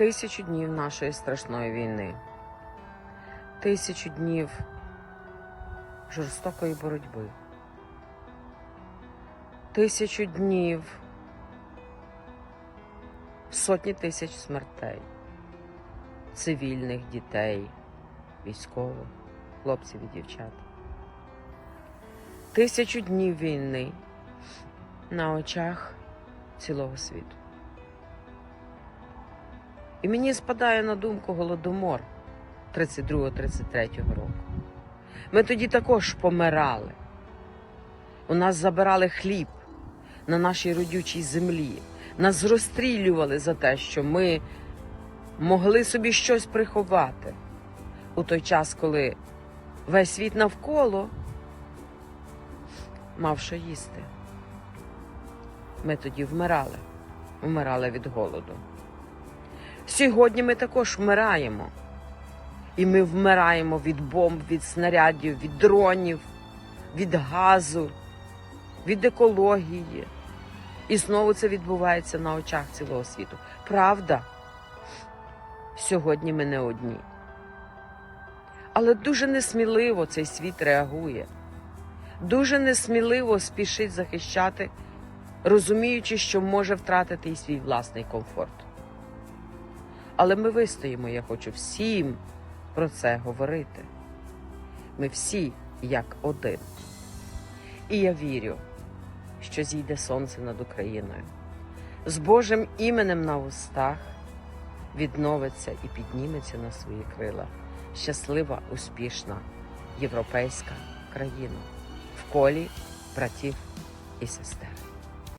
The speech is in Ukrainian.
тисячу днів нашої страшної війни, тисячу днів жорстокої боротьби, тисячу днів сотні тисяч смертей, цивільних дітей, військових, хлопців і дівчат. Тисячу днів війни на очах цілого світу. І мені спадає на думку голодомор 32-33 року. Ми тоді також помирали. У нас забирали хліб на нашій родючій землі. Нас розстрілювали за те, що ми могли собі щось приховати у той час, коли весь світ навколо мав що їсти. Ми тоді вмирали, вмирали від голоду. Сьогодні ми також вмираємо. І ми вмираємо від бомб, від снарядів, від дронів, від газу, від екології. І знову це відбувається на очах цілого світу. Правда, сьогодні ми не одні. Але дуже несміливо цей світ реагує. Дуже несміливо спішить захищати, розуміючи, що може втратити і свій власний комфорт. Але ми вистоїмо, я хочу всім про це говорити. Ми всі як один. І я вірю, що зійде сонце над Україною. З Божим іменем на устах відновиться і підніметься на свої крила. Щаслива, успішна європейська країна в колі братів і сестер.